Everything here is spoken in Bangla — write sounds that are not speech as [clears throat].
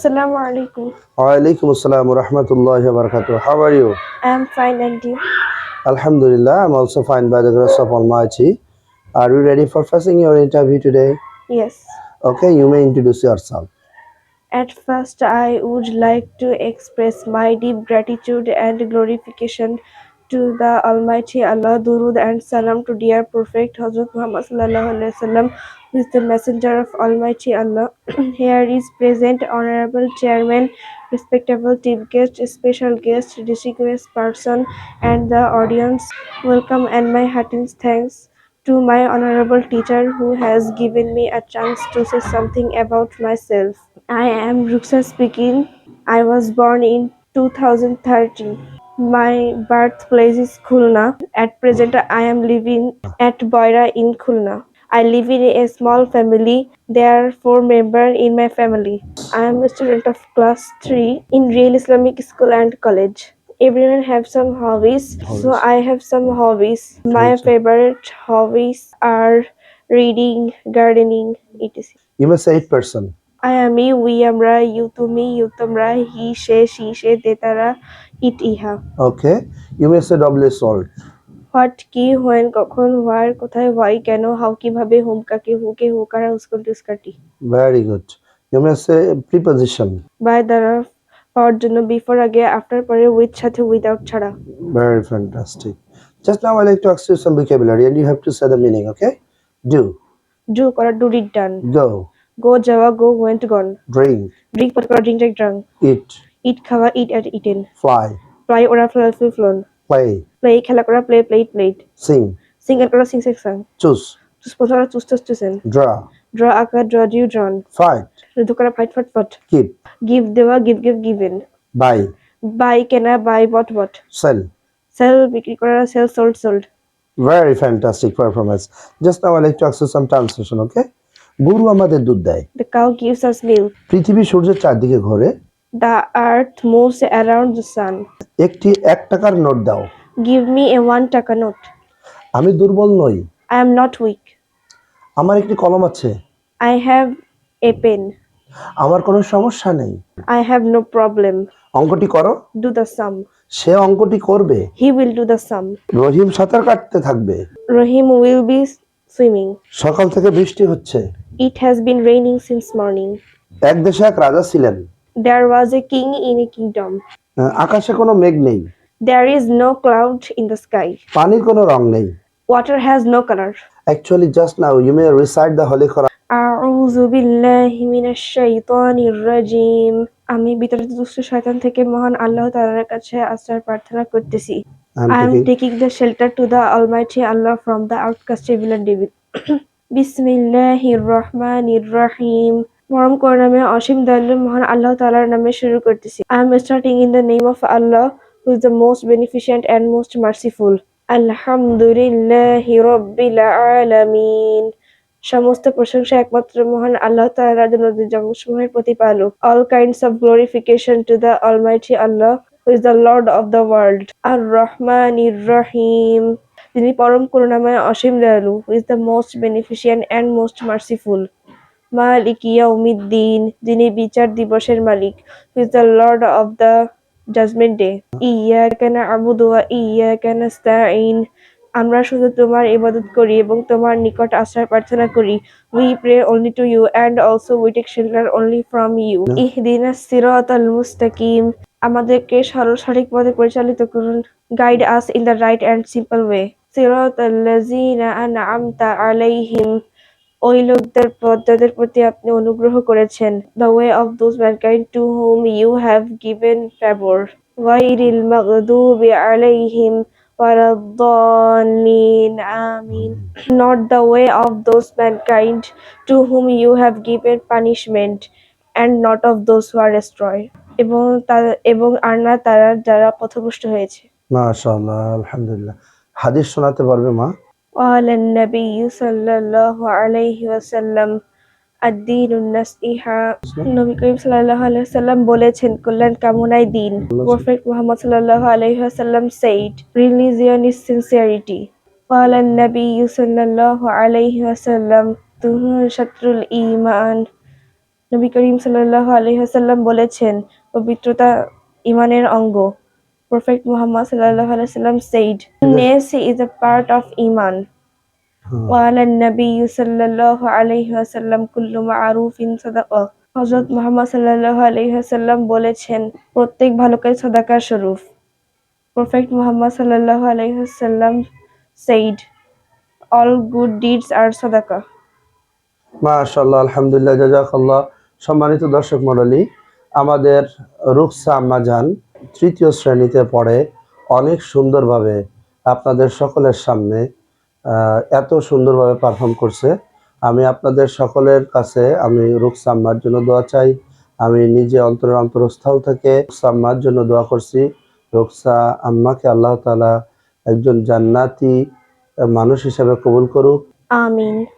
Assalamu alaikum. Wa rahmatullahi wa barakatuh. How are you? I'm fine and you? Alhamdulillah, I'm also fine by the grace of Almighty. Are you ready for facing your interview today? Yes. Okay, you may introduce yourself. At first, I would like to express my deep gratitude and glorification to the Almighty Allah, Durud and Salam to dear Prophet Hazrat Muhammad Sallallahu who is the messenger of Almighty Allah. [clears throat] Here is present Honorable Chairman, respectable chief guest, special guest, distinguished person, and the audience. Welcome and my heartiest thanks to my honorable teacher who has given me a chance to say something about myself. I am Ruksa speaking. I was born in 2013. My birthplace is Khulna. At present, I am living at Boira in Khulna. I live in a small family. There are four members in my family. I am a student of class 3 in Real Islamic School and College. Everyone have some hobbies, so I have some hobbies. My favorite hobbies are reading, gardening, etc. You may say person. I am me, we আমরা, you তুমি, you তোমরা, he, সে, she, সে, they, তারা, it, ইহা। Okay, you may say double salt. What কি হোয়েন কখন হোয়ার কোথায় হোয়াই কেন হাউ কীভাবে হোম কাকে হুকে হু কারা উস্কন টুস্কাটি Very good. You may say preposition. By দ্বারা পাওয়ার জন্য বিফোর আগে আফটার পরে উইথ সাথে উইদাউট ছাড়া Very fantastic. Just now I like to ask you some vocabulary and you have to say the meaning, okay? Do, do করা do did done go, গো যাওয়া go went gone drink, drink পট করা drink drink drank eat, eat খাওয়া eat ate eaten fly, fly ওরা fly flew flown play, play খেলা করা play played plate sing, single করা সিং সেক সাং choose, choose পছরা choose chose chosen draw, draw আঁকা ড্র ডিউ ড্রন fight, যুদ্ধ করা fight fought fought keep, give দেওয়া give give given buy, buy কেনা buy bought bought sell. Sell বিক্রি করা sell sold sold Very fantastic performance. Just now I like to ask you some translation, okay? গরু আমাদের দুধ দেয়। The cow gives us milk পৃথিবী সূর্যের চারদিকে ঘোরে। The earth moves around the sun একটি এক টাকার নোট দাও। Give me a one taka note আমি দুর্বল নই। আই এম নট উইক আমার একটি কলম আছে। আই হ্যাভ এ পেন আমার কোনো সমস্যা নেই। আই হ্যাভ নো প্রবলেম অঙ্কটি করো। ডু দ্য সাম সে অঙ্কটি করবে। He will do the sum Rahim সাঁতার কাটতে থাকবে। রহিম উইল বি সুইমিং সকাল থেকে বৃষ্টি হচ্ছে। It has been raining since morning এক দেশে এক রাজা ছিলেন। There was a king in a kingdom আকাশে কোনো মেঘ নেই। There is no cloud in the sky পানির কোনো রং নেই। Water has no colour actually just now you may recite the holy Quran আউযু বিল্লাহি মিনাশ শাইতানির রাজিম আমি বিতর্কিত দুষ্ট শয়তান থেকে মহান আল্লাহ তাআলার কাছে আশ্রয় প্রার্থনা করতেছি। I am taking the shelter to the almighty Allah from the outcast এভিলার devil বিসমিল্লাহির রহমানির রহিম পরম করুণাময় অসীম দয়ালু মহান আল্লাহ তাআলার নামে শুরু করতেছি। I am starting in the name of Allah who is the most beneficent and most merciful. আলহামদুলিল্লাহি রাব্বিল আলামিন সমস্ত প্রশংসা একমাত্র মহান আল্লাহ তাআলার জন্য জগৎসমূহের প্রতিপালক। All kinds of glorification to the almighty Allah who is the lord of the world আর রহমানির রহিম তিনি পরম করুণাময় অসীম দয়ালু is the most beneficent and most merciful মালিক ইয়াউমিদ্দিন, যিনি বিচার দিবসের মালিক is the lord of the judgement day ইয়া ইয়াকা না'বুদু ওয়া ইয়াকা নাস্তাঈন। আমরা শুধু তোমার ইবাদত করি এবং তোমার নিকট আশ্রয় প্রার্থনা করি। We pray only to you and also we take shelter only from you Yeah. ইহদিনাস সিরাতাল মুস্তাকিম। আমাদেরকে সরল সঠিক পথে পরিচালিত করুন। Guide us in the right and simple way লাযিনা আনআমতা আলাইহিম। ওই লোকদের প্রতি আপনি অনুগ্রহ করেছেন the way of those mankind to whom you have given favour গাইরিল মাগদুবি আলাইহিম ওয়ালাদ-দাল্লিন আমিন not the way of those mankind to whom you have given punishment, and not of those who are destroyed. এবং তা- এবং আর না তারা, যারা পথভ্রষ্ট হয়েছে। মাশাআল্লাহ, আলহামদুলিল্লাহ। হাদিস শোনাতে পারবে মা قال النبي صلى الله عليه وسلم الدين النصيحة নবী করিম সাল্লাল্লাহু আলাইহি ওয়াসাল্লাম বলেছেন কল্যাণ কামনাই দিন প্রফেট মুহাম্মদ সাল্লাল্লাহু আলাইহি ওয়াসাল্লাম said religion is sincerity قال النبي صلى الله عليه وسلم তুহুর শত্রুল ঈমান নবী করিম সাল্লাল্লাহু আলাইহি ওয়াসাল্লাম বলেছেন পবিত্রতা ইমানের অঙ্গ Prophet Muhammad sallallahu alaihi wasallam said, "Ness is a part of iman." قال النبي صلى الله عليه وسلم كل معروف صدقة হযরত মুহাম্মদ সাল্লাল্লাহু আলাইহি ওয়াসাল্লাম বলেছেন প্রত্যেক ভালো কাজ সাদাকার স্বরূপ Prophet Muhammad sallallahu alaihi wasallam said, "All good deeds are sadaqah." মাশাল্লাহ আলহামদুলিল্লাহ জাজাকাল্লাহ সম্মানিত দর্শক মণ্ডলী আমাদের রুকসা আম্মাজান তৃতীয় শ্রেণীতে পড়ে অনেক সুন্দরভাবে আপনাদের সকলের সামনে এত সুন্দরভাবে পারফর্ম করছে। আমি আপনাদের সকলের কাছে আমি রুকসা আম্মার জন্য দোয়া চাই। আমি নিজে অন্তরের অন্তরস্থল থেকে রুকসা আম্মার জন্য দোয়া করছি। রুকসা আম্মাকে আল্লাহ তালা একজন জান্নাতি মানুষ হিসেবে কবুল করুক। আমিন।